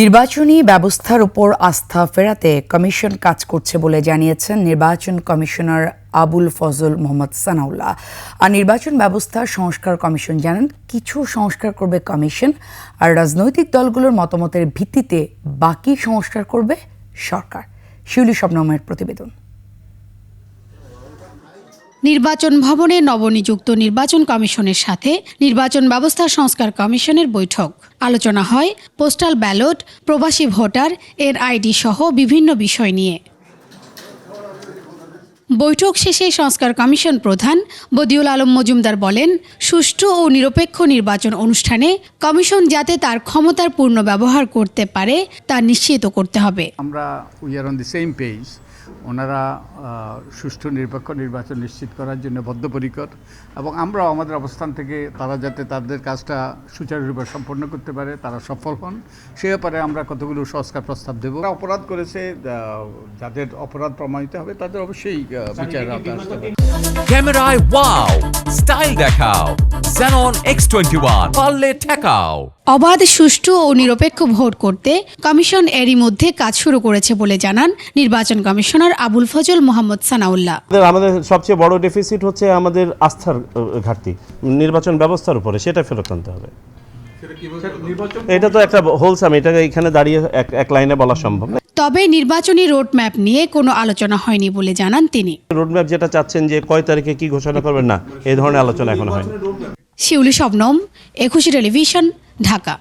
নির্বাচনী ব্যবস্থার উপর আস্থা ফেরাতে কমিশন কাজ করছে বলে জানিয়েছেন নির্বাচন কমিশনার আবুল ফজল মোহাম্মদ সানাউল্লাহ। আর নির্বাচন ব্যবস্থা সংস্কার কমিশন জানান, কিছু সংস্কার করবে কমিশন, আর রাজনৈতিক দলগুলোর মতামতের ভিত্তিতে বাকি সংস্কার করবে সরকার। শিউলি শবনমের প্রতিবেদন। নির্বাচন ভবনে নবনিযুক্ত নির্বাচন কমিশনের সাথে নির্বাচন ব্যবস্থা সংস্কার কমিশনের বৈঠক। আলোচনা হয় পোস্টাল ব্যালট, প্রবাসী ভোটার, এর আইডি সহ বিভিন্ন বিষয় নিয়ে। বৈঠক শেষে সংস্কার কমিশন প্রধান বদিউল আলম মজুমদার বলেন, সুষ্ঠু ও নিরপেক্ষ নির্বাচন অনুষ্ঠানে কমিশন যাতে তার ক্ষমতার পূর্ণ ব্যবহার করতে পারে, তা নিশ্চিত করতে হবে। আমরা we are on the same page ওনারা সুষ্ঠু, নিরপেক্ষ নির্বাচন নিশ্চিত করার জন্য বদ্ধপরিকর এবং আমরাও আমাদের অবস্থান থেকে তারা যাতে তাদের কাজটা সুচারুরূপে সম্পন্ন করতে পারে, তারা সফল হন। সে ব্যাপারে আমরা কতগুলো সংস্কার প্রস্তাব দেব। অপরাধ করেছে যাদের অপরাধ প্রমাণিত হবে তাদের অবশ্যই বিচারের আওতায় আসতে হবে ক্যামেরায় ওয়াও স্টাইল দেখাও। Xenon X21 পারলে ঠেকাও। অবাধ সুষ্ঠু ও নিরপেক্ষ ভোট করতে কমিশন এরই মধ্যে কাজ শুরু করেছে বলে জানান নির্বাচন কমিশনার আবুল ফজল মোহাম্মদ সানাউল্লাহ। আমাদের আমাদের সবচেয়ে বড় ডেফিসিট হচ্ছে আমাদের আস্থার ঘাটতি। নির্বাচন ব্যবস্থার উপরে সেটা ফেরত আনতে হবে। এটা তো একটা হোলসাম এটা এখানে দাঁড়িয়ে এক এক লাইনে বলা সম্ভব না। তবে নির্বাচনী রোডম্যাপ নিয়ে কোনো আলোচনা হয়নি বলে জানান তিনি। রোডম্যাপ যেটা চাচ্ছেন যে কয় তারিখে কি ঘোষণা করবেন না এ ধরনের আলোচনা এখন হয়নি। শিউলি শবনম একুশে টেলিভিশন ঢাকা।